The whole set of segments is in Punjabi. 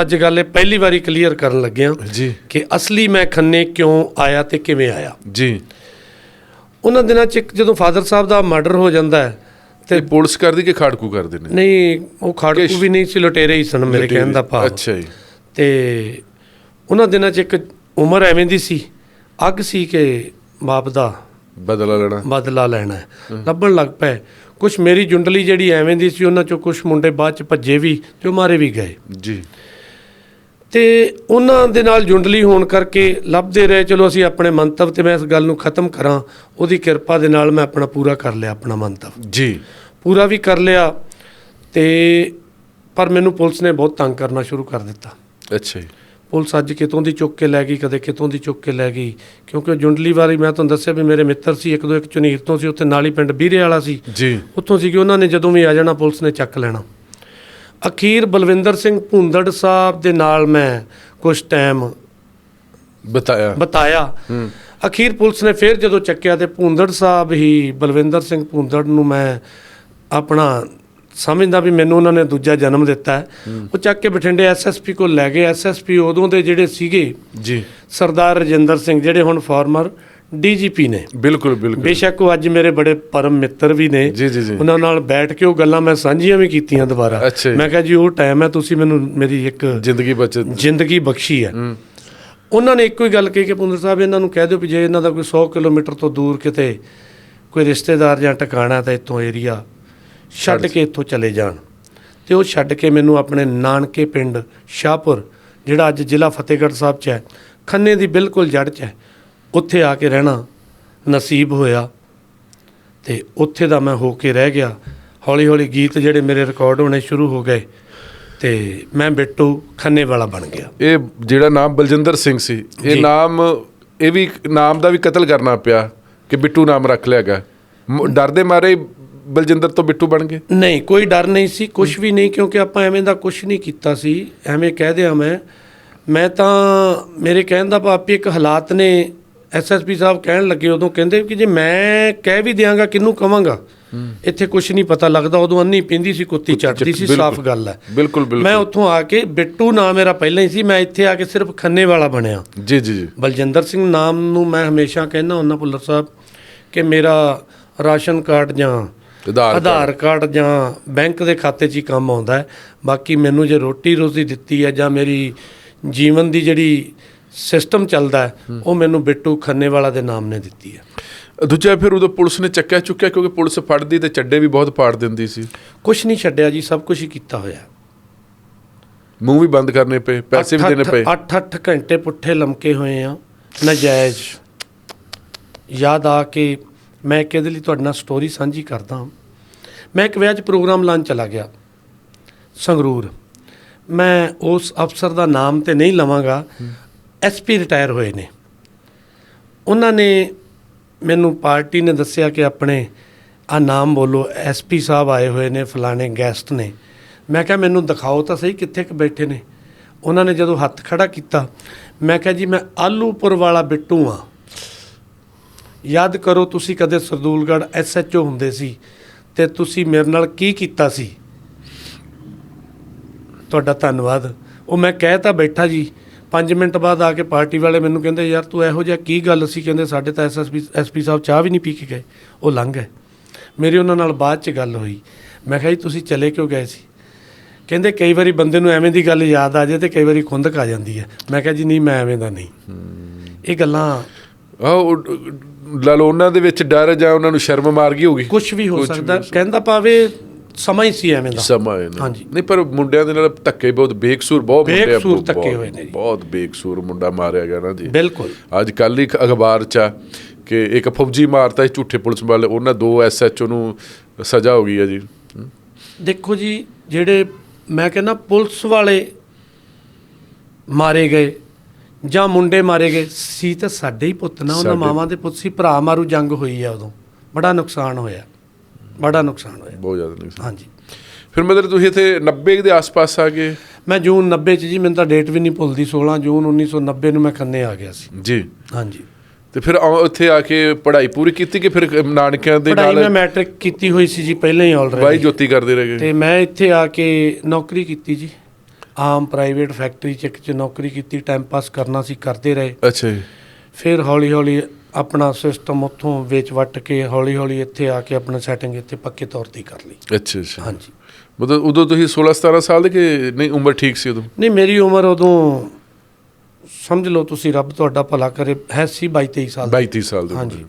ਅੱਜ ਗੱਲ ਇਹ ਪਹਿਲੀ ਵਾਰੀ ਕਲੀਅਰ ਕਰਨ ਲੱਗਿਆ ਜੀ। ਕਿ ਅਸਲੀ ਮੈਂ ਖੰਨੇ ਕਿਉਂ ਆਇਆ ਤੇ ਕਿਵੇਂ ਆਇਆ। ਜੀ। ਉਹਨਾਂ ਦਿਨਾਂ 'ਚ ਇੱਕ ਜਦੋਂ ਫਾਦਰ ਸਾਹਿਬ ਦਾ ਮਰਡਰ ਹੋ ਜਾਂਦਾ ਹੈ ਤੇ ਪੁਲਿਸ ਕਰਦੀ ਕਿ ਖਾੜਕੂ ਕਰਦੇ ਨੇ? ਨਹੀਂ ਉਹ ਖਾੜਕੂ ਵੀ ਨਹੀਂ ਸੀ ਲੁਟੇਰੇ ਹੀ ਸਨ ਮੇਰੇ ਕਹਿਣ ਦਾ ਭਾਵ। ਅੱਛਾ ਜੀ। ਤੇ ਉਹਨਾਂ ਦਿਨਾਂ 'ਚ ਇੱਕ ਉਮਰ ਐਵੇਂ ਦੀ ਸੀ ਅੱਗ ਸੀ ਕਿ ਬਾਪ ਦਾ ਬਦਲਾ ਲੈਣਾ। ਬਦਲਾ ਲੈਣਾ ਲੱਭਣ ਲੱਗ ਪਏ। ਕੁਝ ਮੇਰੀ ਜੁੰਡਲੀ ਜਿਹੜੀ ਐਵੇਂ ਦੀ ਸੀ ਉਹਨਾਂ 'ਚੋਂ ਕੁਝ ਮੁੰਡੇ ਬਾਅਦ 'ਚ ਭੱਜੇ ਵੀ ਤੇ ਉਹ ਮਾਰੇ ਵੀ ਗਏ। ਜੀ। ਤੇ ਉਹਨਾਂ ਦੇ ਨਾਲ ਜੁੰਡਲੀ ਹੋਣ ਕਰਕੇ ਲੱਭਦੇ ਰਹੇ ਚਲੋ ਅਸੀਂ ਆਪਣੇ ਮੰਤਵ ਤੇ ਮੈਂ ਇਸ ਗੱਲ ਨੂੰ ਖਤਮ ਕਰਾਂ ਉਹਦੀ ਕਿਰਪਾ ਦੇ ਨਾਲ ਮੈਂ ਆਪਣਾ ਪੂਰਾ ਕਰ ਲਿਆ ਆਪਣਾ ਮੰਤਵ। ਜੀ। ਪੂਰਾ ਵੀ ਕਰ ਲਿਆ ਤੇ ਪਰ ਮੈਨੂੰ ਪੁਲਿਸ ਨੇ ਬਹੁਤ ਤੰਗ ਕਰਨਾ ਸ਼ੁਰੂ ਕਰ ਦਿੱਤਾ। ਅੱਛਾ ਜੀ। ਪੁਲਿਸ ਅੱਜ ਕਿਤੋਂ ਦੀ ਚੁੱਕ ਕੇ ਲੈ ਗਈ ਕਦੇ ਕਿਤੋਂ ਦੀ ਚੁੱਕ ਕੇ ਲੈ ਗਈ ਕਿਉਂਕਿ ਉਹ ਜੁੰਡਲੀ ਵਾਰੀ ਮੈਂ ਤੁਹਾਨੂੰ ਦੱਸਿਆ ਵੀ ਮੇਰੇ ਮਿੱਤਰ ਸੀ ਇੱਕ ਦੋ ਇੱਕ ਚੁਨੀਰ ਤੋਂ ਸੀ ਉੱਥੇ ਨਾਲੀ ਪਿੰਡ ਬੀਰੇ ਵਾਲਾ ਸੀ। ਜੀ। ਉੱਥੋਂ ਸੀ ਕਿ ਉਹਨਾਂ ਨੇ ਜਦੋਂ ਵੀ ਆ ਜਾਣਾ ਪੁਲਿਸ ਨੇ ਚੱਕ ਲੈਣਾ। ਅਖੀਰ ਬਲਵਿੰਦਰ ਸਿੰਘ ਭੁੰਦੜ ਸਾਹਿਬ ਦੇ ਨਾਲ ਮੈਂ ਕੁਝ ਟਾਈਮ ਬਤਾਇਆ। ਬਤਾਇਆ। ਹੂੰ। ਅਖੀਰ ਪੁਲਿਸ ਨੇ ਫਿਰ ਜਦੋਂ ਚੱਕਿਆ ਤੇ ਭੁੰਦੜ ਸਾਹਿਬ ਹੀ ਬਲਵਿੰਦਰ ਸਿੰਘ ਭੁੰਦੜ ਨੂੰ ਮੈਂ ਆਪਣਾ ਸਮਝਦਾ ਵੀ ਮੈਨੂੰ ਉਹਨਾਂ ਨੇ ਦੂਜਾ ਜਨਮ ਦਿੱਤਾ ਹੈ। ਉਹ ਚੱਕ ਕੇ ਬਠਿੰਡੇ ਐਸਐਸਪੀ ਕੋਲ ਲੈ ਗਏ। ਐਸਐਸਪੀ ਉਦੋਂ ਦੇ ਜਿਹੜੇ ਸੀਗੇ ਜੀ। ਸਰਦਾਰ ਰਜਿੰਦਰ ਸਿੰਘ ਜਿਹੜੇ ਹੁਣ ਫਾਰਮਰ ਡੀਜੀਪੀ ਨੇ। ਬਿਲਕੁਲ ਬਿਲਕੁਲ। ਬੇਸ਼ੱਕ ਉਹ ਅੱਜ ਮੇਰੇ ਬੜੇ ਪਰਮ ਮਿੱਤਰ ਵੀ ਨੇ। ਜੀ ਜੀ ਜੀ। ਉਹਨਾਂ ਨਾਲ ਬੈਠ ਕੇ ਉਹ ਗੱਲਾਂ ਮੈਂ ਸਾਂਝੀਆਂ ਵੀ ਕੀਤੀਆਂ ਦੁਬਾਰਾ। ਮੈਂ ਕਿਹਾ ਜੀ ਉਹ ਟਾਈਮ ਹੈ ਤੁਸੀਂ ਮੈਨੂੰ ਮੇਰੀ ਇੱਕ ਜ਼ਿੰਦਗੀ ਬਚਤ। ਜ਼ਿੰਦਗੀ ਬਖਸ਼ੀ ਹੈ। ਹੂੰ। ਉਹਨਾਂ ਨੇ ਇੱਕੋ ਹੀ ਗੱਲ ਕਹੀ ਕਿ ਪੁੰਦਰ ਸਾਹਿਬ ਇਹਨਾਂ ਨੂੰ ਕਹਿ ਦਿਓ ਵੀ ਜੇ ਇਹਨਾਂ ਦਾ ਕੋਈ 100 ਕਿਲੋਮੀਟਰ ਤੋਂ ਦੂਰ ਕਿਤੇ ਕੋਈ ਰਿਸ਼ਤੇਦਾਰ ਜਾਂ ਟਿਕਾਣਾ ਤਾਂ ਇੱਥੋਂ ਏਰੀਆ ਛੱਡ ਕੇ ਇੱਥੋਂ ਚਲੇ ਜਾਣ। ਤੇ ਉਹ ਛੱਡ ਕੇ ਮੈਨੂੰ ਆਪਣੇ ਨਾਨਕੇ ਪਿੰਡ ਸ਼ਾਹਪੁਰ ਜਿਹੜਾ ਅੱਜ ਜ਼ਿਲ੍ਹਾ ਫਤਿਹਗੜ੍ਹ ਸਾਹਿਬ 'ਚ ਹੈ ਖੰਨੇ ਦੀ ਬਿਲਕੁਲ ਜੜ 'ਚ ਹੈ ਉੱਥੇ ਆ ਕੇ ਰਹਿਣਾ ਨਸੀਬ ਹੋਇਆ। ਤੇ ਉੱਥੇ ਦਾ ਮੈਂ ਹੋ ਕੇ ਰਹਿ ਗਿਆ। ਹੌਲੀ ਹੌਲੀ ਗੀਤ ਜਿਹੜੇ ਮੇਰੇ ਰਿਕਾਰਡ ਹੋਣੇ ਸ਼ੁਰੂ ਹੋ ਗਏ ਤੇ ਮੈਂ ਬਿੱਟੂ ਖੰਨੇ ਵਾਲਾ ਬਣ ਗਿਆ। ਇਹ ਜਿਹੜਾ ਨਾਮ ਬਲਜਿੰਦਰ ਸਿੰਘ ਸੀ ਇਹ। ਨਾਮ ਇਹ ਵੀ ਨਾਮ ਦਾ ਵੀ ਕਤਲ ਕਰਨਾ ਪਿਆ ਕਿ ਬਿੱਟੂ ਨਾਮ ਰੱਖ ਲਿਆਗਾ ਡਰਦੇ ਮਾਰੇ ਹੀ ਬਲਜਿੰਦਰ ਤੋਂ ਬਿੱਟੂ ਬਣ ਗਏ? ਨਹੀਂ ਕੋਈ ਡਰ ਨਹੀਂ ਸੀ ਕੁਝ ਵੀ ਨਹੀਂ ਕਿਉਂਕਿ ਆਪਾਂ ਐਵੇਂ ਦਾ ਕੁਝ ਨਹੀਂ ਕੀਤਾ ਸੀ ਐਵੇਂ ਕਹਿ ਦਿਆਂ ਮੈਂ। ਮੈਂ ਤਾਂ ਮੇਰੇ ਕਹਿਣ ਦਾ ਭਾਵ ਇੱਕ ਹਾਲਾਤ ਨੇ ਐਸਐਸਪੀ ਸਾਹਿਬ ਕਹਿਣ ਲੱਗੇ ਉਦੋਂ ਕਹਿੰਦੇ ਕਿ ਜੇ ਮੈਂ ਕਹਿ ਵੀ ਦਿਆਂਗਾ ਕਿਹਨੂੰ ਕਵਾਂਗਾ? ਇੱਥੇ ਕੁਝ ਨਹੀਂ ਪਤਾ ਲੱਗਦਾ ਉਦੋਂ ਅੰਨੀ ਪਿੰਦੀ ਸੀ ਕੁੱਤੀ ਚੜਦੀ ਸੀ ਸਾਫ਼ ਗੱਲ ਹੈ। ਬਿਲਕੁਲ ਬਿਲਕੁਲ। ਮੈਂ ਉੱਥੋਂ ਆ ਕੇ ਬਿੱਟੂ ਨਾਮ ਮੇਰਾ ਪਹਿਲਾਂ ਹੀ ਸੀ ਮੈਂ ਇੱਥੇ ਆ ਕੇ ਸਿਰਫ ਖੰਨੇ ਵਾਲਾ ਬਣਿਆ। ਜੀ ਜੀ ਜੀ। ਬਲਜਿੰਦਰ ਸਿੰਘ ਨਾਮ ਨੂੰ ਮੈਂ ਹਮੇਸ਼ਾ ਕਹਿੰਦਾ ਹੁੰਦਾ ਭੁੱਲਰ ਸਾਹਿਬ ਕਿ ਮੇਰਾ ਰਾਸ਼ਨ ਕਾਰਡ ਜਾਂ ਆਧਾਰ ਕਾਰਡ ਜਾਂ ਬੈਂਕ ਦੇ ਖਾਤੇ 'ਚ ਹੀ ਕੰਮ ਆਉਂਦਾ ਹੈ। ਬਾਕੀ ਮੈਨੂੰ ਜੇ ਰੋਟੀ ਰੋਜ਼ੀ ਦਿੱਤੀ ਹੈ ਜਾਂ ਮੇਰੀ ਜੀਵਨ ਦੀ ਜਿਹੜੀ ਸਿਸਟਮ ਚੱਲਦਾ ਉਹ ਮੈਨੂੰ ਬਿੱਟੂ ਖੰਨੇ ਵਾਲਾ ਦੇ ਨਾਮ ਨੇ ਦਿੱਤੀ ਹੈ। ਦੂਜਾ ਫਿਰ ਉਦੋਂ ਪੁਲਿਸ ਨੇ ਚੱਕਿਆ ਚੁੱਕਿਆ ਕਿਉਂਕਿ ਪੁਲਿਸ ਫੜਦੀ ਤੇ ਚੱਡੇ ਵੀ ਬਹੁਤ ਪਾੜ ਦਿੰਦੀ ਸੀ। ਕੁਝ ਨਹੀਂ ਛੱਡਿਆ ਜੀ ਸਭ ਕੁਝ ਹੀ ਕੀਤਾ ਹੋਇਆ ਮੂੰਹ ਵੀ ਬੰਦ ਕਰਨੇ ਪਏ ਪੈਸੇ ਵੀ ਦੇਣੇ ਪਏ। 8-8 ਘੰਟੇ ਪੁੱਠੇ ਲਮਕੇ ਹੋਏ ਆ ਨਜਾਇਜ਼। ਯਾਦ ਆ ਕੇ ਮੈਂ ਕਿਹਦੇ ਲਈ ਤੁਹਾਡੇ ਨਾਲ ਸਟੋਰੀ ਸਾਂਝੀ ਕਰਦਾ ਮੈਂ ਇੱਕ ਵਿਆਹ 'ਚ ਪ੍ਰੋਗਰਾਮ ਲਾਉਣ ਚਲਾ ਗਿਆ ਸੰਗਰੂਰ। ਮੈਂ ਉਸ ਅਫਸਰ ਦਾ ਨਾਮ ਤੇ ਨਹੀਂ ਲਵਾਂਗਾ ਐਸਪੀ ਰਿਟਾਇਰ ਹੋਏ ਨੇ। ਉਹਨਾਂ ਨੇ ਮੈਨੂੰ ਪਾਰਟੀ ਨੇ ਦੱਸਿਆ ਕਿ ਆਪਣੇ ਆ ਨਾਮ ਬੋਲੋ, ਐਸਪੀ ਸਾਹਿਬ ਆਏ ਹੋਏ ਨੇ, ਫਲਾਣੇ ਗੈਸਟ ਨੇ। ਮੈਂ ਕਿਹਾ, ਮੈਨੂੰ ਦਿਖਾਓ ਤਾਂ ਸਹੀ ਕਿੱਥੇ ਕੁ ਬੈਠੇ ਨੇ। ਉਹਨਾਂ ਨੇ ਜਦੋਂ ਹੱਥ ਖੜਾ ਕੀਤਾ, ਮੈਂ ਕਿਹਾ, ਜੀ, ਮੈਂ ਆਲੂਪੁਰ ਵਾਲਾ ਬਿੱਟੂ ਆ ਯਾਦ ਕਰੋ, ਤੁਸੀਂ ਕਦੇ ਸਰਦੂਲਗੜ੍ਹ ਐਸਐਚਓ ਹੁੰਦੇ ਸੀ ਤੇ ਤੁਸੀਂ ਮੇਰੇ ਨਾਲ ਕੀ ਕੀਤਾ ਸੀ? ਤੁਹਾਡਾ ਧੰਨਵਾਦ। ਉਹ ਮੈਂ ਕਹਿ ਤਾਂ ਬੈਠਾ ਜੀ 5 ਮਿੰਟ ਬਾਅਦ ਆ ਕੇ ਪਾਰਟੀ ਵਾਲੇ ਮੈਨੂੰ ਕਹਿੰਦੇ ਯਾਰ ਤੂੰ ਇਹੋ ਜਿਹਾ ਕੀ ਗੱਲ ਸੀ? ਕਹਿੰਦੇ ਸਾਡੇ ਤਾਂ ਐਸਐਸਪੀ ਐਸਪੀ ਸਾਹਿਬ ਚਾਹ ਵੀ ਨਹੀਂ ਪੀ ਕੇ ਗਏ। ਉਹ ਲੰਘ ਗਏ। ਮੇਰੀ ਉਹਨਾਂ ਨਾਲ ਬਾਅਦ ਚ ਗੱਲ ਹੋਈ। ਮੈਂ ਕਿਹਾ ਜੀ ਤੁਸੀਂ ਚਲੇ ਕਿਉਂ ਗਏ ਸੀ? ਕਹਿੰਦੇ ਕਈ ਵਾਰੀ ਬੰਦੇ ਨੂੰ ਐਵੇਂ ਦੀ ਗੱਲ ਯਾਦ ਆ ਜਾਏ ਤੇ ਕਈ ਵਾਰੀ ਖੁੰਦਕ ਆ ਜਾਂਦੀ ਹੈ। ਮੈਂ ਕਿਹਾ ਜੀ ਨਹੀਂ ਮੈਂ ਐਵੇਂ ਦਾ ਨਹੀਂ। ਇਹ ਗੱਲਾਂ ਆਹ ਲਾ ਲਓ ਉਹਨਾਂ ਦੇ ਵਿੱਚ ਡਰ ਜਾਂ ਉਹਨਾਂ ਨੂੰ ਸ਼ਰਮ ਮਾਰ ਗਈ ਹੋਗੀ ਕੁਝ ਵੀ ਹੋ ਸਕਦਾ। ਹੋ ਕਹਿੰਦਾ ਪਾਵੇ ਸਮਾਂ ਹੀ ਸੀ ਐਵੇਂ ਦਾ। ਸਮਾਂ ਹੈ ਨਾ। ਹਾਂਜੀ। ਨਹੀਂ ਪਰ ਮੁੰਡਿਆਂ ਦੇ ਨਾਲ ਧੱਕੇ ਬਹੁਤ ਬੇਕਸੂਰ ਬਹੁਤ ਮੁੰਡੇ ਬੇਕਸੂਰ ਧੱਕੇ ਹੋਏ ਨੇ ਜੀ। ਬਹੁਤ ਬੇਕਸੂਰ ਮੁੰਡਾ ਮਾਰਿਆ ਗਿਆ ਨਾ ਜੀ। ਬਿਲਕੁਲ। ਅੱਜ ਕੱਲ ਹੀ ਅਖਬਾਰ ਚ ਆ ਕਿ ਇੱਕ ਫੌਜੀ ਮਾਰਤਾ ਸੀ ਝੂਠੇ ਪੁਲਿਸ ਵਾਲੇ ਉਹਨਾਂ ਦੋ ਐਸਐਚਓ ਨੂੰ ਸਜ਼ਾ ਹੋ ਗਈ ਹੈ ਜੀ। ਦੇਖੋ ਜੀ ਜਿਹੜੇ ਮੈਂ ਕਹਿੰਦਾ ਪੁਲਿਸ ਵਾਲੇ ਮਾਰੇ ਗਏ ਜਾਂ ਮੁੰਡੇ ਮਾਰੇ ਗਏ ਸੀ ਤਾਂ ਸਾਡੇ ਹੀ ਪੁੱਤ ਨਾ ਉਹਨਾਂ। ਮਾਵਾਂ ਦੇ ਪੁੱਤ ਸੀ ਭਰਾ ਮਾਰੂ ਜੰਗ ਹੋਈ ਆ ਉਦੋਂ। ਬੜਾ ਨੁਕਸਾਨ ਹੋਇਆ। ਬੜਾ ਨੁਕਸਾਨ ਹੋਇਆ। ਬਹੁਤ ਜ਼ਿਆਦਾ ਨਹੀਂ ਹਾਂਜੀ। ਫਿਰ ਮਤਲਬ ਤੁਸੀਂ ਇੱਥੇ 90 ਦੇ ਆਸ-ਪਾਸ ਆ ਗਏ। ਮੈਂ ਜੂਨ 90 ਚ ਜੀ ਮੈਨੂੰ ਤਾਂ ਡੇਟ ਵੀ ਨਹੀਂ ਭੁੱਲਦੀ 16 ਜੂਨ 1990 ਨੂੰ ਮੈਂ ਖੰਨੇ ਆ ਗਿਆ ਸੀ। ਜੀ। ਹਾਂਜੀ। ਤੇ ਫਿਰ ਉੱਥੇ ਆ ਕੇ ਪੜ੍ਹਾਈ ਪੂਰੀ ਕੀਤੀ ਕਿ ਫਿਰ ਨਾਨਕਿਆਂ ਦੇ ਪੜ੍ਹਾਈ ਮੈਂ ਨਾਲ ਮੈਟ੍ਰਿਕ ਕੀਤੀ ਹੋਈ ਸੀ ਜੀ ਪਹਿਲਾਂ ਹੀ ਆਲਰੇਡੀ ਜੋਤੀ ਕਰਦੇ ਰਹੇ। ਤੇ ਮੈਂ ਇੱਥੇ ਆ ਕੇ ਨੌਕਰੀ ਕੀਤੀ ਜੀ। ਆਮ ਪ੍ਰਾਈਵੇਟ ਫੈਕਟਰੀ ਚ ਇੱਕ ਚ ਨੌਕਰੀ ਕੀਤੀ ਟਾਈਮ ਪਾਸ ਕਰਨਾ ਸੀ ਕਰਦੇ ਰਹੇ। ਅੱਛਾ ਜੀ। ਫਿਰ ਹੌਲੀ ਹੌਲੀ ਆਪਣਾ ਸਿਸਟਮ ਉੱਥੋਂ ਵੇਚ ਵੱਟ ਕੇ ਹੌਲੀ ਹੌਲੀ ਇੱਥੇ ਆ ਕੇ ਆਪਣਾ ਸੈਟਿੰਗ ਇੱਥੇ ਪੱਕੇ ਤੌਰ ਤੇ ਕਰ ਲਈ। ਅੱਛਾ ਅੱਛਾ। ਹਾਂਜੀ। ਮਤਲਬ ਉਦੋਂ ਤੁਸੀਂ 16 17 ਸਾਲ ਦੇ ਕਿ ਨਹੀਂ ਉਮਰ ਠੀਕ ਸੀ ਉਦੋਂ? ਨਹੀਂ ਮੇਰੀ ਉਮਰ ਉਦੋਂ ਸਮਝ ਲਓ ਤੁਸੀਂ ਰੱਬ ਤੁਹਾਡਾ ਭਲਾ ਕਰੇ ਹੈ ਸੀ 22 23 ਸਾਲ ਦੀ। 22 30 ਸਾਲ ਦੇ ਹਾਂਜੀ।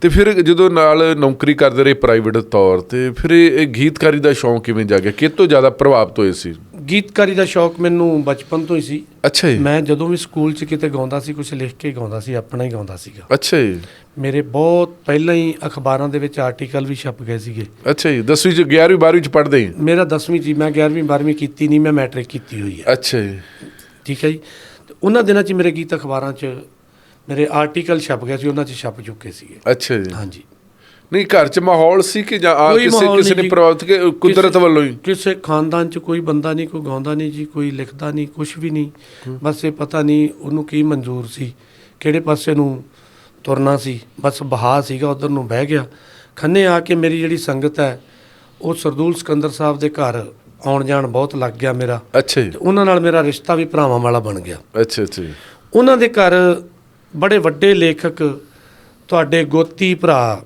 ਤੇ ਫਿਰ ਜਦੋਂ ਨਾਲ ਨੌਕਰੀ ਕਰਦੇ ਰਹੇ ਪ੍ਰਾਈਵੇਟ ਤੌਰ ਤੇ ਫਿਰ ਇਹ ਗੀਤਕਾਰੀ ਦਾ ਸ਼ੌਂਕ ਕਿਵੇਂ ਜਾਗਿਆ ਕਿ ਤੋਂ ਜ਼ਿਆਦਾ ਪ੍ਰਭਾਵਿਤ ਹੋਏ ਸੀ? ਗੀਤਕਾਰੀ ਦਾ ਸ਼ੌਕ ਮੈਨੂੰ ਬਚਪਨ ਤੋਂ ਹੀ ਸੀ। ਅੱਛਾ ਜੀ। ਮੈਂ ਜਦੋਂ ਵੀ ਸਕੂਲ 'ਚ ਕਿਤੇ ਗਾਉਂਦਾ ਸੀ ਕੁਝ ਲਿਖ ਕੇ ਗਾਉਂਦਾ ਸੀ ਆਪਣਾ ਹੀ ਗਾਉਂਦਾ ਸੀਗਾ। ਅੱਛਾ ਜੀ। ਮੇਰੇ ਬਹੁਤ ਪਹਿਲਾਂ ਹੀ ਅਖਬਾਰਾਂ ਦੇ ਵਿੱਚ ਆਰਟੀਕਲ ਵੀ ਛਪ ਗਏ ਸੀਗੇ। ਅੱਛਾ ਜੀ 10ਵੀਂ ਚ 11ਵੀਂ 12ਵੀਂ ਚ ਪੜ੍ਹਦੇ ਹੀ ਮੇਰਾ 10ਵੀਂ ਜੀ ਮੈਂ 11ਵੀਂ 12ਵੀਂ ਕੀਤੀ ਨਹੀਂ ਮੈਂ ਮੈਟ੍ਰਿਕ ਕੀਤੀ ਹੋਈ ਹੈ। ਅੱਛਾ ਜੀ। ਠੀਕ ਹੈ ਜੀ। ਉਹਨਾਂ ਦਿਨਾਂ 'ਚ ਮੇਰੇ ਗੀਤ ਅਖਬਾਰਾਂ 'ਚ ਮੇਰੇ ਆਰਟੀਕਲ ਛਪ ਗਏ ਸੀ ਉਹਨਾਂ 'ਚ ਛਪ ਚੁੱਕੇ ਸੀਗੇ। ਅੱਛਾ ਜੀ। ਹਾਂਜੀ। ਨਹੀਂ ਘਰ ਚ ਮਾਹੌਲ ਸੀ ਕਿ ਜਾਂ ਆ ਕਿਸੇ ਕਿਸੇ ਨੇ। ਪ੍ਰਭਾਵਿਤ ਕਿ ਕੁਦਰਤ ਵੱਲੋਂ ਹੀ? ਕਿਸੇ ਖਾਨਦਾਨ 'ਚ ਕੋਈ ਬੰਦਾ ਨਹੀਂ ਕੋਈ ਗਾਉਂਦਾ ਨਹੀਂ ਜੀ ਕੋਈ ਲਿਖਦਾ ਨਹੀਂ ਕੁਝ ਵੀ ਨਹੀਂ। ਬਸ ਇਹ ਪਤਾ ਨਹੀਂ ਉਹਨੂੰ ਕੀ ਮਨਜ਼ੂਰ ਸੀ ਕਿਹੜੇ ਪਾਸੇ ਨੂੰ ਤੁਰਨਾ ਸੀ। ਬਸ ਬਹਾ ਸੀਗਾ ਉਧਰ ਨੂੰ ਬਹਿ ਗਿਆ। ਖੰਨੇ ਆ ਕੇ ਮੇਰੀ ਜਿਹੜੀ ਸੰਗਤ ਹੈ ਉਹ ਸਰਦੂਲ ਸਿਕੰਦਰ ਸਾਹਿਬ ਦੇ ਘਰ ਆਉਣ ਜਾਣ ਬਹੁਤ ਲੱਗ ਗਿਆ ਮੇਰਾ। ਅੱਛਾ ਜੀ। ਉਹਨਾਂ ਨਾਲ ਮੇਰਾ ਰਿਸ਼ਤਾ ਵੀ ਭਰਾਵਾਂ ਵਾਲਾ ਬਣ ਗਿਆ। ਅੱਛਾ ਅੱਛਾ ਜੀ। ਉਹਨਾਂ ਦੇ ਘਰ ਬੜੇ ਵੱਡੇ ਲੇਖਕ ਤੁਹਾਡੇ ਗੋਤੀ ਭਰਾ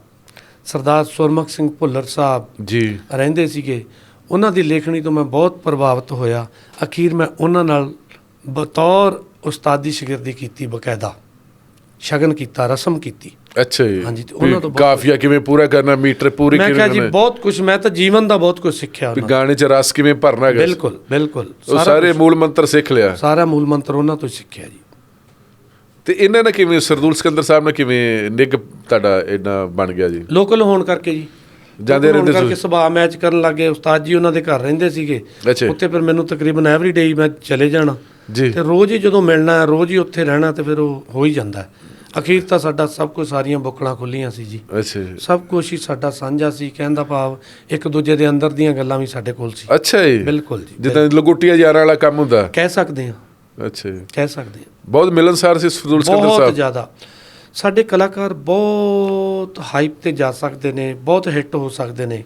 ਸਰਦਾਰ ਸੁਰਮੁਖ ਸਿੰਘ ਭੁੱਲਰ ਸਾਹਿਬ ਜੀ। ਰਹਿੰਦੇ ਸੀਗੇ। ਉਹਨਾਂ ਦੀ ਲੇਖਣੀ ਤੋਂ ਮੈਂ ਬਹੁਤ ਪ੍ਰਭਾਵਿਤ ਹੋਇਆ। ਅਖੀਰ ਮੈਂ ਉਹਨਾਂ ਨਾਲ ਬਤੌਰ ਉਸਤਾਦੀ ਸ਼ਾਗਿਰਦੀ ਕੀਤੀ ਬਕਾਇਦਾ ਸ਼ਗਨ ਕੀਤਾ ਰਸਮ ਕੀਤੀ। ਅੱਛਾ ਜੀ। ਹਾਂਜੀ, ਤੇ ਉਹਨਾਂ ਤੋਂ ਕਾਫੀਆ ਕਿਵੇਂ ਪੂਰਾ ਕਰਨਾ ਮੀਟਰ ਪੂਰੀ ਮੈਂ ਕਿਵੇਂ ਕਿਹਾ ਜੀ ਬਹੁਤ ਕੁਝ ਮੈਂ ਤਾਂ ਜੀਵਨ ਦਾ ਬਹੁਤ ਕੁਝ ਸਿੱਖਿਆ ਉਹਨਾਂ ਗਾਣੇ ਚ ਰਸ ਕਿਵੇਂ ਭਰਨਾ ਹੈਗਾ? ਬਿਲਕੁਲ ਬਿਲਕੁਲ। ਸਾਰੇ ਮੂਲ ਮੰਤਰ ਸਿੱਖ ਲਿਆ। ਸਾਰਾ ਮੂਲ ਮੰਤਰ ਉਹਨਾਂ ਤੋਂ ਹੀ ਸਿੱਖਿਆ ਜੀ। ਤੇ ਇਹਨਾਂ ਨਾਲ ਕਿਵੇਂ ਸਰਦੂਲ ਸਿਕੰਦਰ ਸਾਹਿਬ ਨਾਲ ਕਿਵੇਂ ਨਿੱਘ ਤੁਹਾਡਾ ਇੰਨਾ ਬਣ ਗਿਆ ਜੀ? ਲੋਕਲ ਹੋਣ ਕਰਕੇ ਜੀ। ਜਾਂਦੇ ਰਹਿੰਦੇ ਕਰਕੇ ਸੀ। ਸੁਭਾਅ ਮੈਚ ਕਰਨ ਲੱਗੇ ਉਸਤਾਦ ਜੀ ਉਹਨਾਂ ਦੇ ਘਰ ਰਹਿੰਦੇ ਸੀਗੇ। ਉੱਥੇ ਫਿਰ ਮੈਨੂੰ ਤਕਰੀਬਨ ਐਵਰੀ ਡੇ ਮੈਂ ਚਲੇ ਜਾਣਾ। ਜੀ। ਤੇ ਰੋਜ਼ ਹੀ ਜਦੋਂ ਮਿਲਣਾ ਹੈ ਰੋਜ਼ ਹੀ ਉੱਥੇ ਰਹਿਣਾ ਤੇ ਫਿਰ ਉਹ ਹੋ ਹੀ ਜਾਂਦਾ। ਅਖੀਰ ਤਾਂ ਸਾਡਾ ਸਭ ਕੁਝ ਸਾਰੀਆਂ ਬੁੱਕਲਾਂ ਖੁੱਲੀਆਂ ਸੀ ਜੀ। ਅੱਛਾ ਸਭ ਕੁਝ ਹੀ ਸਾਡਾ ਸਾਂਝਾ ਸੀ ਕਹਿਣ ਦਾ ਭਾਵ ਇੱਕ ਦੂਜੇ ਦੇ ਅੰਦਰ ਦੀਆਂ ਗੱਲਾਂ ਵੀ ਸਾਡੇ ਕੋਲ ਸੀ। ਅੱਛਾ ਜੀ। ਬਿਲਕੁਲ ਜੀ ਜਿੱਦਾਂ ਲਗੋਟੀਆਂ ਯਾਰਾਂ ਵਾਲਾ ਕੰਮ ਹੁੰਦਾ। ਕਹਿ ਸਕਦੇ ਹਾਂ। ਅੱਛਾ ਜੀ। ਕਹਿ ਸਕਦੇ ਹਾਂ। ਬਹੁਤ ਮਿਲਨਸਾਰ ਸੀ ਸਰਦੂਲ ਸਿਕੰਦਰ ਬਹੁਤ ਸਾਹਿਬ। ਜ਼ਿਆਦਾ। ਸਾਡੇ ਕਲਾਕਾਰ ਬਹੁਤ ਹਾਈਪ ਤੇ ਜਾ ਸਕਦੇ ਨੇ ਬਹੁਤ ਹਿੱਟ ਹੋ ਸਕਦੇ ਨੇ।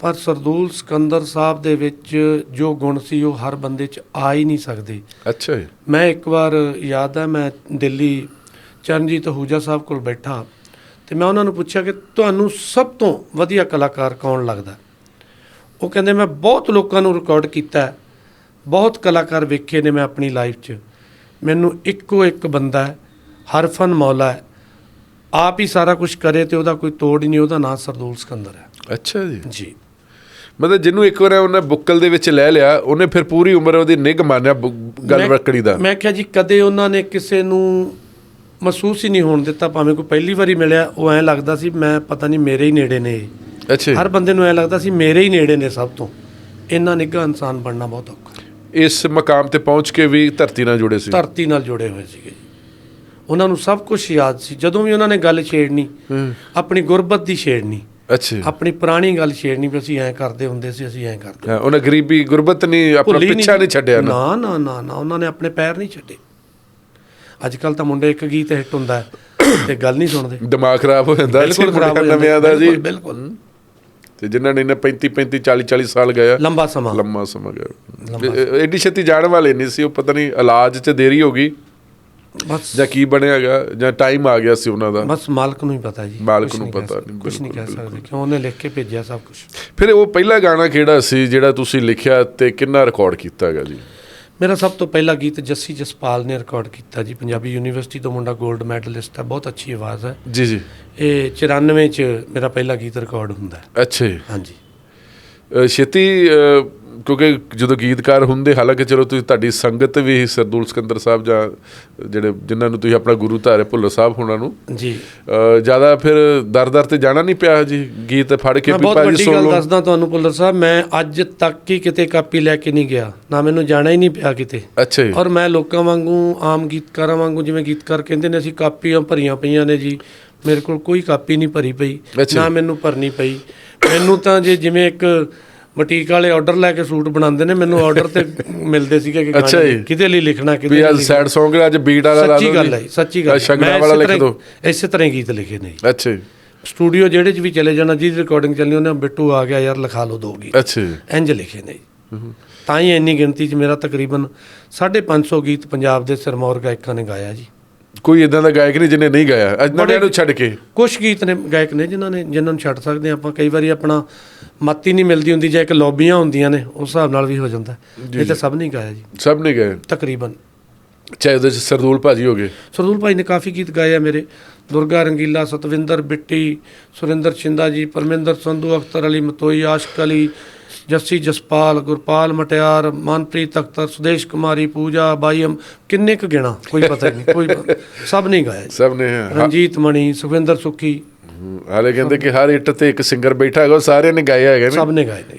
ਪਰ ਸਰਦੂਲ ਸਿਕੰਦਰ ਸਾਹਿਬ ਦੇ ਵਿੱਚ ਜੋ ਗੁਣ ਸੀ ਉਹ ਹਰ ਬੰਦੇ 'ਚ ਆ ਹੀ ਨਹੀਂ ਸਕਦੇ। ਅੱਛਾ ਜੀ। ਮੈਂ ਇੱਕ ਵਾਰ ਯਾਦ ਹੈ ਮੈਂ ਦਿੱਲੀ ਚਰਨਜੀਤ ਹੂਜਾ ਸਾਹਿਬ ਕੋਲ ਬੈਠਾ ਤੇ ਮੈਂ ਉਹਨਾਂ ਨੂੰ ਪੁੱਛਿਆ ਕਿ ਤੁਹਾਨੂੰ ਸਭ ਤੋਂ ਵਧੀਆ ਕਲਾਕਾਰ ਕੌਣ ਲੱਗਦਾ? ਉਹ ਕਹਿੰਦੇ ਮੈਂ ਬਹੁਤ ਲੋਕਾਂ ਨੂੰ ਰਿਕਾਰਡ ਕੀਤਾ। ਬਹੁਤ ਕਲਾਕਾਰ ਵੇਖੇ ਨੇ ਮੈਂ ਆਪਣੀ ਲਾਈਫ 'ਚ। ਮੈਨੂੰ ਇੱਕੋ ਇੱਕ ਬੰਦਾ ਹੈ ਹਰਫਨ ਮੌਲਾ ਹੈ। ਆਪ ਹੀ ਸਾਰਾ ਕੁਝ ਕਰੇ ਤੇ ਉਹਦਾ ਕੋਈ ਤੋੜ ਹੀ ਨਹੀਂ ਉਹਦਾ ਨਾਂ ਸਰਦੂਲ ਸਿਕੰਦਰ ਹੈ। ਅੱਛਾ ਜੀ। ਜੀ। ਮਤਲਬ ਜਿਹਨੂੰ ਇੱਕ ਵਾਰ ਉਹਨੇ ਬੁੱਕਲ ਦੇ ਵਿੱਚ ਲੈ ਲਿਆ ਉਹਨੇ ਫਿਰ ਪੂਰੀ ਉਮਰ ਉਹਦੀ ਨਿੱਘ ਮਾਨਿਆ ਗੱਲ ਰੱਖੜੀ ਦਾ। ਮੈਂ ਕਿਹਾ ਜੀ ਕਦੇ ਉਹਨਾਂ ਨੇ ਕਿਸੇ ਨੂੰ ਮਹਿਸੂਸ ਹੀ ਨਹੀਂ ਹੋਣ ਦਿੱਤਾ ਭਾਵੇਂ ਕੋਈ ਪਹਿਲੀ ਵਾਰੀ ਮਿਲਿਆ ਉਹ ਐਂ ਲੱਗਦਾ ਸੀ ਮੈਂ ਪਤਾ ਨਹੀਂ ਮੇਰੇ ਹੀ ਨੇੜੇ ਨੇ। ਅੱਛਾ। ਹਰ ਬੰਦੇ ਨੂੰ ਐਂ ਲੱਗਦਾ ਸੀ ਮੇਰੇ ਹੀ ਨੇੜੇ ਨੇ ਸਭ ਤੋਂ। ਇੰਨਾ ਨਿੱਘਾ ਇਨਸਾਨ ਬਣਨਾ ਬਹੁਤ ਔਖਾ ਇਸ ਮਕਾਮ ਤੇ ਪਹੁੰਚ ਕੇ ਵੀ ਧਰਤੀ ਨਾਲ ਜੁੜੇ ਸੀ। ਧਰਤੀ ਨਾਲ ਜੁੜੇ ਹੋਏ ਸੀਗੇ ਉਹਨਾਂ ਨੂੰ ਸਭ ਕੁਝ ਯਾਦ ਸੀ। ਜਦੋਂ ਵੀ ਉਹਨਾਂ ਨੇ ਗੱਲ ਛੇੜਨੀ। ਆਪਣੀ ਗੁਰਬਤ ਦੀ ਛੇੜਨੀ ਅੱਛਾ। ਆਪਣੀ ਪੁਰਾਣੀ ਗੱਲ ਛੇੜਨੀ ਵੀ ਅਸੀਂ ਐਂ ਕਰਦੇ ਹੁੰਦੇ ਸੀ ਅਸੀਂ ਐਂ ਕਰਦੇ ਹਾਂ, ਉਹਨੇ ਗਰੀਬੀ ਗੁਰਬਤ ਨਹੀਂ ਆਪਣਾ ਪਿੱਛਾ ਨਹੀਂ ਛੱਡਿਆ ਨਾ। ਨਾ ਨਾ ਨਾ ਉਹਨਾਂ ਨੇ ਆਪਣੇ ਪੈਰ ਨਹੀਂ ਛੱਡੇ। ਅੱਜ ਕੱਲ ਤਾਂ ਮੁੰਡੇ ਇੱਕ ਗੀਤ ਹਿੱਟ ਹੁੰਦਾ ਤੇ ਗੱਲ ਨਹੀਂ ਸੁਣਦੇ। ਦਿਮਾਗ ਖਰਾਬ ਹੋ ਜਾਂਦਾ। ਬਿਲਕੁਲ ਖਰਾਬ ਹੋ ਮੁੰਡਿਆਂ ਨਵਿਆਂ ਦਾ ਜੀ। ਬਿਲਕੁਲ, ਤੇ ਜਿਨ੍ਹਾਂ ਨੇ ਇਹਨੇ 35 35 40 40 ਸਾਲ ਗਿਆ ਲੰਬਾ ਸਮਾਂ। ਲੰਮਾ ਸਮਾਂ ਗਿਆ ਐਡੀ ਛੇਤੀ ਜਾਣ ਵਾਲੇ ਨਹੀਂ ਸੀ ਉਹ ਪਤਾ ਨਹੀਂ ਇਲਾਜ 'ਚ ਦੇਰੀ ਹੋ ਗਈ ਬਸ ਜਾਂ ਕੀ ਬਣਿਆਗਾ ਜਾਂ ਟਾਈਮ ਆ ਗਿਆ ਸੀ ਉਹਨਾਂ ਦਾ। ਬਸ ਮਾਲਕ ਨੂੰ ਹੀ ਪਤਾ ਜੀ। ਮਾਲਕ ਨੂੰ ਪਤਾ ਨਹੀਂ, ਕੁਛ ਨਹੀਂ ਕਹਿ ਸਕਦੇ ਕਿਉਂ ਉਹਨੇ ਲਿਖ ਕੇ ਭੇਜਿਆ ਸਭ ਕੁਝ ਫਿਰ ਉਹ ਪਹਿਲਾ ਗਾਣਾ ਕਿਹੜਾ ਸੀ ਜਿਹੜਾ ਤੁਸੀਂ ਲਿਖਿਆ ਤੇ ਕਿੰਨਾ ਰਿਕਾਰਡ ਕੀਤਾ ਹੈਗਾ ਜੀ? ਮੇਰਾ ਸਭ ਤੋਂ ਪਹਿਲਾ ਗੀਤ ਜੱਸੀ ਜਸਪਾਲ ਨੇ ਰਿਕਾਰਡ ਕੀਤਾ ਜੀ। ਪੰਜਾਬੀ ਯੂਨੀਵਰਸਿਟੀ ਤੋਂ ਮੁੰਡਾ 골ਡ ਮੈਡਲਿਸਟ ਹੈ ਬਹੁਤ ਅੱਛੀ ਆਵਾਜ਼ ਹੈ। ਜੀ ਜੀ। ਇਹ 94 ਚ ਮੇਰਾ ਪਹਿਲਾ ਗੀਤ ਰਿਕਾਰਡ ਹੁੰਦਾ ਹੈ। ਅੱਛਾ ਜੀ। ਹਾਂਜੀ। ਛੇਤੀ ਕਿਉਂਕਿ ਜਦੋਂ ਗੀਤਕਾਰ ਹੁੰਦੇ ਹਾਲਾਂਕਿ ਚਲੋ ਤੁਸੀਂ ਤੁਹਾਡੀ ਸੰਗਤ ਵੀ ਸਰਦੂਲ ਸਿਕੰਦਰ ਸਾਹਿਬ ਜਾਂ ਜਿਹੜੇ ਜਿਨ੍ਹਾਂ ਨੂੰ ਤੁਸੀਂ ਆਪਣਾ ਗੁਰੂ ਧਾਰੇ ਭੁੱਲਰ ਸਾਹਿਬ ਹੋਣਾ ਨੂੰ ਜੀ। ਜ਼ਿਆਦਾ ਫਿਰ ਦਰ-ਦਰ ਤੇ ਜਾਣਾ ਨਹੀਂ ਪਿਆ ਜੀ ਗੀਤ ਫੜ ਕੇ ਮੈਂ ਵੀ ਬਹੁਤ ਭਾਜੀ ਵੱਡੀ ਸੁਣ ਗੱਲ ਦੱਸਦਾ ਤੁਹਾਨੂੰ ਪੁੱਲਰ ਸਾਹਿਬ ਮੈਂ ਅੱਜ ਤੱਕ ਹੀ ਕਿਤੇ ਕਾਪੀ ਲੈ ਕੇ ਨਹੀਂ ਗਿਆ ਨਾ ਮੈਨੂੰ ਜਾਣਾ ਹੀ ਨਹੀਂ ਪਿਆ ਕਿਤੇ। ਅੱਛਾ ਜੀ। ਔਰ ਮੈਂ ਲੋਕਾਂ ਵਾਂਗੂ ਆਮ ਗੀਤਕਾਰਾਂ ਵਾਂਗੂ ਜਿਵੇਂ ਗੀਤਕਾਰ ਕਹਿੰਦੇ ਨੇ ਅਸੀਂ ਕਾਪੀਆਂ ਭਰੀਆਂ ਪਈਆਂ ਨੇ ਜੀ ਮੇਰੇ ਕੋਲ ਕੋਈ ਕਾਪੀ ਨਹੀਂ ਭਰੀ ਪਈ। ਨਾ ਮੈਨੂੰ ਭਰਨੀ ਪਈ। ਮੈਨੂੰ ਤਾਂ ਜੇ ਜਿਵੇਂ ਇੱਕ ਬੁਟੀਕ ਵਾਲੇ ਆਰਡਰ ਲੈ ਕੇ ਸੂਟ ਬਣਾਉਂਦੇ ਨੇ ਮੈਨੂੰ ਆਰਡਰ ਤੇ ਮਿਲਦੇ ਸੀਗੇ ਕਿ ਅੱਛਾ ਜੀ। ਕਿਹਦੇ ਲਈ ਲਿਖਣਾ ਕਿਹਦੇ ਵੀ ਲਈ ਅੱਜ ਲਿਖਣਾ। ਸੈਡ Song ਅੱਜ ਬੀਟ ਵਾਲਾ ਲਾ ਸੱਚੀ ਗੱਲ ਜੀ। ਹੈ ਸੱਚੀ ਗੱਲ ਸ਼ਗਨਾਂ ਮੈਂ ਵਾਲਾ ਇਸੇ ਲਿਖ ਤਰ੍ਹਾਂ ਹੀ- ਇਸੇ ਤਰ੍ਹਾਂ ਹੀ ਗੀਤ ਲਿਖੇ ਨੇ ਜੀ। ਅੱਛਾ ਜੀ ਸਟੂਡੀਓ ਜਿਹੜੇ ਚ ਵੀ ਚਲੇ ਜਾਣਾ ਜਿਹਦੀ ਰਿਕਾਰਡਿੰਗ ਚੱਲਣੀ ਉਹਨੇ ਬਿੱਟੂ ਆ ਗਿਆ ਯਾਰ ਲਿਖਾ ਲਓ ਦੋ ਗੀਤ ਅੱਛਾ ਜੀ ਇੰਜ ਲਿਖੇ ਨੇ ਜੀ। ਤਾਂ ਹੀ ਇੰਨੀ ਗਿਣਤੀ 'ਚ ਮੇਰਾ ਤਕਰੀਬਨ 550 ਗੀਤ ਪੰਜਾਬ ਦੇ ਸਿਰਮੌਰ ਗਾਇਕਾਂ ਨੇ ਗਾਇਆ ਜੀ ਕੋਈ ਇਦਾਂ ਦਾ ਗਾਇਕ ਨਹੀਂ ਜਿਹਨੇ ਨਹੀਂ ਗਾਇਆ ਅੱਜ ਨਵਿਆਂ ਨੂੰ ਛੱਡ ਕੇ ਕੁਝ ਗੀਤ ਨੇ ਗਾਇਕ ਨੇ ਜਿਨ੍ਹਾਂ ਨੇ ਜਿਨ੍ਹਾਂ ਨੂੰ ਛੱਡ ਸਕਦੇ ਹਾਂ ਆਪਾਂ ਕਈ ਵਾਰੀ ਆਪਣਾ ਮੱਤ ਨਹੀਂ ਮਿਲਦੀ ਹੁੰਦੀ ਜਾਂ ਇੱਕ ਲੌਬੀਆਂ ਹੁੰਦੀਆਂ ਨੇ ਉਸ ਹਿਸਾਬ ਨਾਲ ਵੀ ਹੋ ਜਾਂਦਾ। ਇਹ ਤਾਂ ਸਭ ਨੇ ਗਾਇਆ ਜੀ। ਸਭ ਨੇ ਗਾਏ ਤਕਰੀਬਨ। ਚਾਹੇ ਉਹਦੇ ਚ ਸਰਦੂਲ ਭਾਜੀ ਹੋ ਗਏ? ਸਰਦੂਲ ਭਾਈ ਨੇ ਕਾਫੀ ਗੀਤ ਗਾਏ ਆ ਮੇਰੇ। ਦੁਰਗਾ ਰੰਗੀਲਾ ਸਤਵਿੰਦਰ ਬਿੱਟੀ ਸੁਰਿੰਦਰ ਚਿੰਦਾ ਜੀ ਪਰਮਿੰਦਰ ਸੰਧੂ ਅਖਤਰ ਅਲੀ ਮਤੋਈ ਆਸ਼ਕ ਅਲੀ ਜੱਸੀ ਜਸਪਾਲ ਗੁਰਪਾਲ ਮਟਿਆਰ ਮਨਪ੍ਰੀਤ ਅਖਤਰ ਸੁਦੇਸ਼ ਕੁਮਾਰੀ ਪੂਜਾ ਬਾਈਮ ਕਿੰਨੇ ਕੁ ਗਿਣਾ? ਕੋਈ ਪਤਾ ਨਹੀਂ ਕੋਈ ਸਭ ਨੇ ਗਾਇਆ। ਸਭ ਨੇ। ਰਣਜੀਤ ਮਣੀ ਸੁਖਵਿੰਦਰ ਸੁਖੀ ਹਾਲੇ ਕਹਿੰਦੇ ਕਿ ਹਰ ਇੱਟ ਤੇ ਇੱਕ ਸਿੰਗਰ ਬੈਠਾ ਹੈਗਾ, ਉਹ ਸਾਰਿਆਂ ਨੇ ਗਾਇਆ ਹੈਗਾ ਸਭ ਨੇ ਗਾਏ ਨੇ।